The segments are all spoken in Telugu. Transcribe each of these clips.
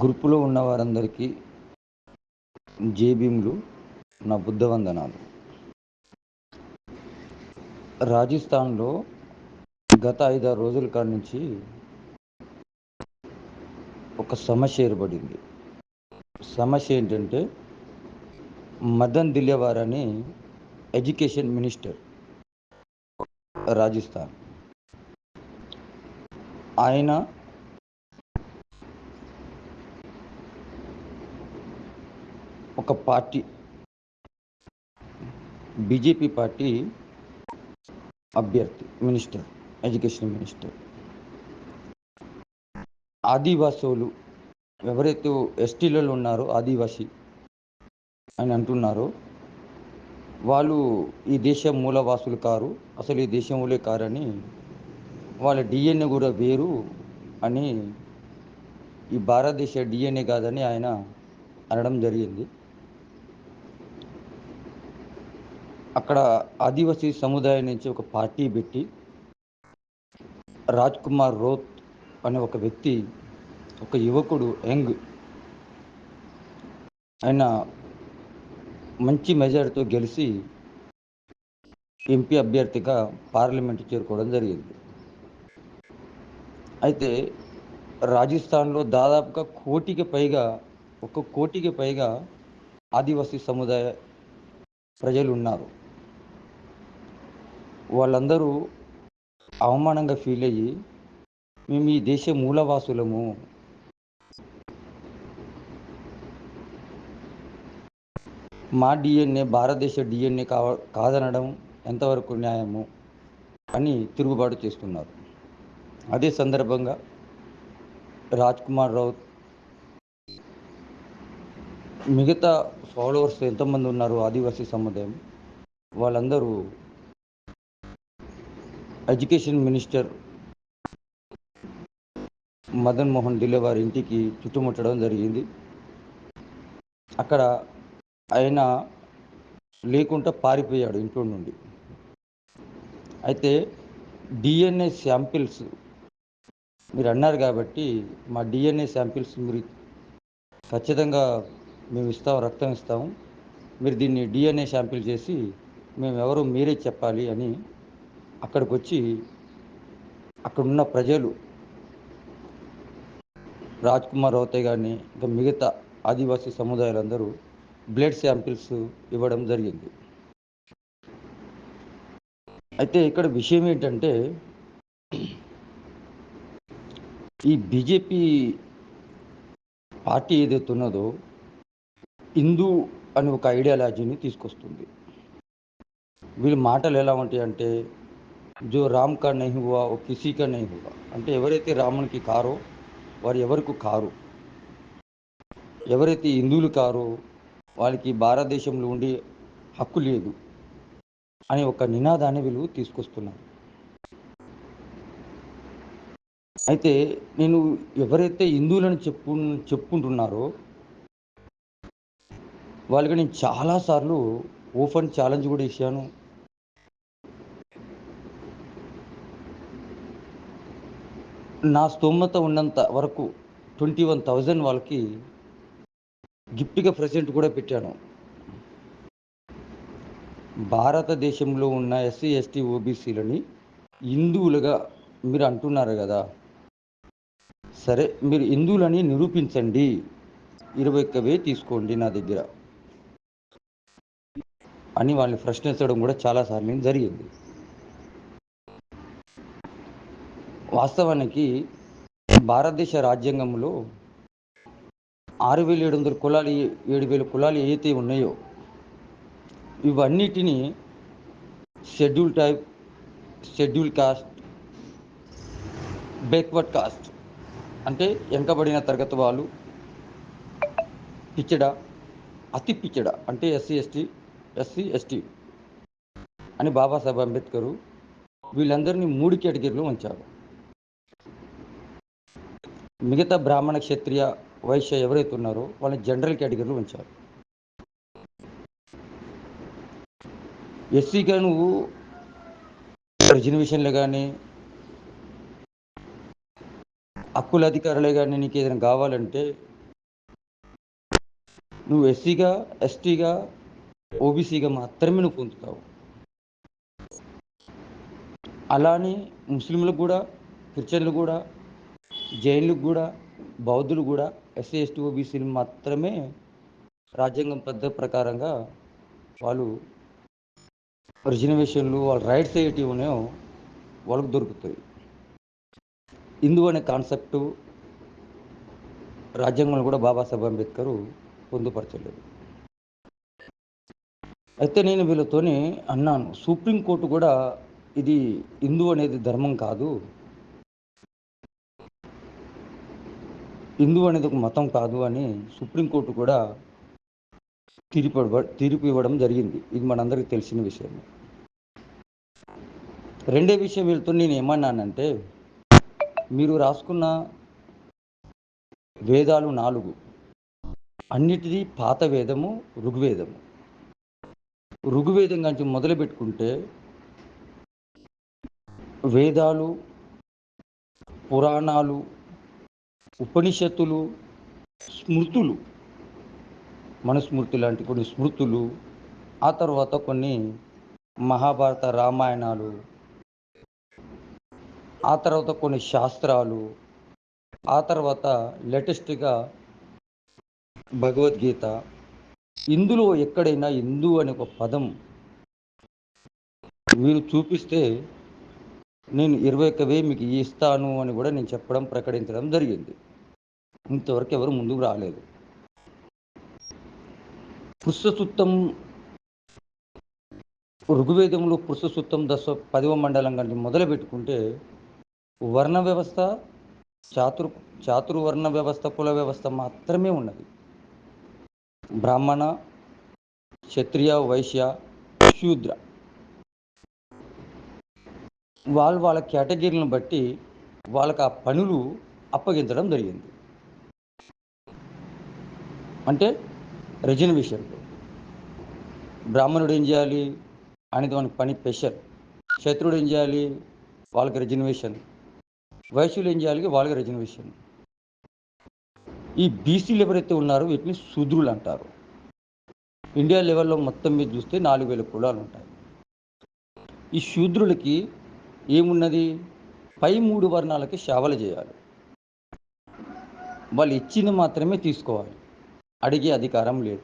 గ్రూపులో ఉన్న వారందరికీ జేబీములు నా బుద్ధవందనాలు రాజస్థాన్లో గత ఐదారు రోజుల కాడ నుంచి ఒక సమస్య ఏర్పడింది. సమస్య ఏంటంటే మదన్ దిల్యవార్ అని ఎడ్యుకేషన్ మినిస్టర్ రాజస్థాన్. ఆయన ఒక పార్టీ బీజేపీ పార్టీ అభ్యర్థి మినిస్టర్ ఎడ్యుకేషన్ మినిస్టర్. ఆదివాసులు ఎవరైతే ఎస్టీలలో ఉన్నారో ఆదివాసీ అని అంటున్నారో వాళ్ళు ఈ దేశం మూలవాసులు కారు అసలు ఈ దేశంలో కారని వాళ్ళ డిఎన్ఏ కూడా వేరు అని ఈ భారతదేశ డిఎన్ఏ కాదని ఆయన అనడం జరిగింది. అక్కడ ఆదివాసీ సముదాయం నుంచి ఒక పార్టీ పెట్టి రాజ్ కుమార్ రోత్ అనే ఒక వ్యక్తి ఒక యువకుడు యంగ్ ఆయన మంచి మెజారిటీతో గెలిచి ఎంపీ అభ్యర్థిగా పార్లమెంట్ చేరుకోవడం జరిగింది. అయితే రాజస్థాన్లో దాదాపుగా కోటికి పైగా ఒక కోటికి పైగా ఆదివాసీ సముదాయ ప్రజలు ఉన్నారు. వాళ్ళందరూ అవమానంగా ఫీల్ అయ్యి మేము ఈ దేశ మూలవాసులము. మా డిఎన్ఏ భారతదేశ డిఎన్ఏ కావ కాదనడం ఎంతవరకు న్యాయము అని తిరుగుబాటు చేస్తున్నారు. అదే సందర్భంగా రాజ్ కుమార్ రౌత్ మిగతా ఫాలోవర్స్ ఎంతమంది ఉన్నారు ఆదివాసీ సముదాయం వాళ్ళందరూ ఎడ్యుకేషన్ మినిస్టర్ మదన్ మోహన్ ఢిల్లే వారి ఇంటికి చుట్టుముట్టడం జరిగింది. అక్కడ ఆయన లేకుండా పారిపోయాడు ఇంట్లో నుండి. అయితే డిఎన్ఏ శాంపిల్స్ మీరు అన్నారు కాబట్టి మా డిఎన్ఏ శాంపిల్స్ మీరు ఖచ్చితంగా మేము ఇస్తాం రక్తం ఇస్తాము మీరు దీన్ని డిఎన్ఏ శాంపిల్ చేసి మేము ఎవరు మీరే చెప్పాలి అని అక్కడికి వచ్చి అక్కడున్న ప్రజలు రాజ్ కుమార్ రౌతే గారిని ఇంకా మిగతా ఆదివాసీ సముదాయాలందరూ బ్లడ్ శాంపిల్స్ ఇవ్వడం జరిగింది. అయితే ఇక్కడ విషయం ఏంటంటే ఈ బీజేపీ పార్టీ ఏదైతే ఉన్నదో హిందూ అని ఒక ఐడియాలజీని తీసుకొస్తుంది. వీళ్ళ మాటలు ఎలా ఉంటాయి అంటే జో రామ్ కా నహి హువా ఓ కిసీ కా నహి హువా అంటే ఎవరైతే రామునికి కారో వారు ఎవరికి కారు? ఎవరైతే హిందువులు కారో వాళ్ళకి భారతదేశంలో ఉండే హక్కు లేదు అనే ఒక నినాదాన్ని వీళ్ళు తీసుకొస్తున్నారు. అయితే నేను ఎవరైతే హిందువులని చెప్పు చెప్పుకుంటున్నారో వాళ్ళకి నేను చాలాసార్లు ఓపెన్ ఛాలెంజ్ కూడా ఇచ్చాను. నా స్తోమత ఉన్నంత వరకు ట్వంటీ వన్ థౌజండ్ వాళ్ళకి గిఫ్ట్గా ప్రజెంట్ కూడా పెట్టాను. భారతదేశంలో ఉన్న ఎస్సీ ఎస్టీ ఓబీసీలని హిందువులుగా మీరు అంటున్నారు కదా. సరే మీరు హిందువులని నిరూపించండి. ఇరవై ఒక్కవే తీసుకోండి నా దగ్గర. అని వాళ్ళని ప్రశ్నించడం కూడా చాలాసార్లు జరిగింది. వాస్తవానికి భారతదేశ రాజ్యాంగంలో ఆరు వేల ఏడు వందల కులాలు ఏడు వేల కులాలు ఏవైతే ఉన్నాయో ఇవన్నిటిని schedule type schedule caste backward caste అంటే వెనకబడిన తరగతి వాళ్ళు పిచ్చడ అతి పిచ్చడ అంటే ఎస్సీ ఎస్టీ ఎస్సీ ఎస్టీ అని బాబాసాహెబ్ అంబేద్కరు వీళ్ళందరినీ మూడు కేటగిరీలో ఉంచారు. మిగతా బ్రాహ్మణ క్షత్రియ వైశ్య ఎవరైతే ఉన్నారో వాళ్ళని జనరల్ కేటగిరీలో ఉంచారు. ఎస్సీగా నువ్వు రిజర్వేషన్లు కానీ హక్కుల అధికారులే కానీ నీకు ఏదైనా కావాలంటే నువ్వు ఎస్సీగా ఎస్టీగా ఓబీసీగా మాత్రమే నువ్వు పొందుతావు. అలానే ముస్లింలకు కూడా క్రిస్టియన్లు కూడా జైన్లకు కూడా బౌద్ధులు కూడా ఎస్సీ ఎస్టీ ఓబీసీలు మాత్రమే రాజ్యాంగం పెద్ద ప్రకారంగా వాళ్ళు రిజర్వేషన్లు వాళ్ళ రైట్స్ ఏటి ఉన్నాయో వాళ్ళకు దొరుకుతాయి. హిందూ అనే కాన్సెప్టు రాజ్యాంగంలో కూడా బాబాసాహెబ్ అంబేద్కర్ పొందుపరచలేదు. అయితే నేను వీళ్ళతోనే అన్నాను సుప్రీంకోర్టు కూడా ఇది హిందూ అనేది ధర్మం కాదు. హిందూ అనేది ఒక మతం కాదు అని సుప్రీంకోర్టు కూడా తీర్పు తీర్పు ఇవ్వడం జరిగింది. ఇది మనందరికీ తెలిసిన విషయం రెండే విషయం వెళ్తూ నేను ఏమన్నానంటే మీరు రాసుకున్న వేదాలు నాలుగు అన్నిటిది పాత వేదము ఋగ్వేదము. ఋగ్వేదం నుంచి మొదలు పెట్టుకుంటే వేదాలు పురాణాలు ఉపనిషత్తులు స్మృతులు మనుస్మృతి లాంటి కొన్ని స్మృతులు ఆ తర్వాత కొన్ని మహాభారత రామాయణాలు ఆ తర్వాత కొన్ని శాస్త్రాలు ఆ తర్వాత లేటెస్ట్గా భగవద్గీత. ఇందులో ఎక్కడైనా హిందూ అనే ఒక పదం మీరు చూపిస్తే నేను ఇరవై ఒక్క వేయి మీకు ఇస్తాను అని కూడా నేను చెప్పడం ప్రకటించడం జరిగింది. ఇంతవరకు ఎవరు ముందుకు రాలేదు. పుష్పసుత్తం ఋగ్వేదంలో పుష్పసుత్తం దశ పదవ మండలం కంటే మొదలు పెట్టుకుంటే వర్ణ వ్యవస్థ చాతుర్ చాతుర్వర్ణ వ్యవస్థ కుల వ్యవస్థ మాత్రమే ఉన్నది. బ్రాహ్మణ క్షత్రియ వైశ్య శూద్ర. వాళ్ళు వాళ్ళ కేటగిరీలను బట్టి వాళ్ళకి ఆ పనులు అప్పగించడం జరిగింది. అంటే రిజర్వేషన్లు బ్రాహ్మణుడు ఏం చేయాలి? అనేది మనకి పని స్పెషల్ క్షత్రుడు ఏం చేయాలి? వాళ్ళకి రిజర్వేషన్ వైశ్యులు ఏం చేయాలి? వాళ్ళకి రిజర్వేషన్ ఈ బీసీలు ఎవరైతే ఉన్నారో వీటిని శూద్రులు అంటారు. ఇండియా లెవెల్లో మొత్తం మీద చూస్తే నాలుగు వేల కులాలు ఉంటాయి. ఈ శూద్రులకి ఏమున్నది? పై మూడు వర్ణాలకి సేవలు చేయాలి. వాళ్ళు ఇచ్చింది మాత్రమే తీసుకోవాలి. అడిగే అధికారం లేదు.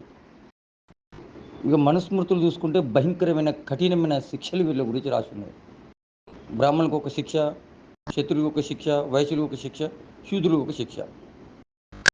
ఇక మనుస్మృతులు చూసుకుంటే భయంకరమైన కఠినమైన శిక్షలు వీళ్ళ గురించి రాసున్నాయి బ్రాహ్మణులకు ఒక శిక్ష శత్రువులకు ఒక శిక్ష వైశ్యులకు ఒక శిక్ష శూద్రులకు ఒక శిక్ష.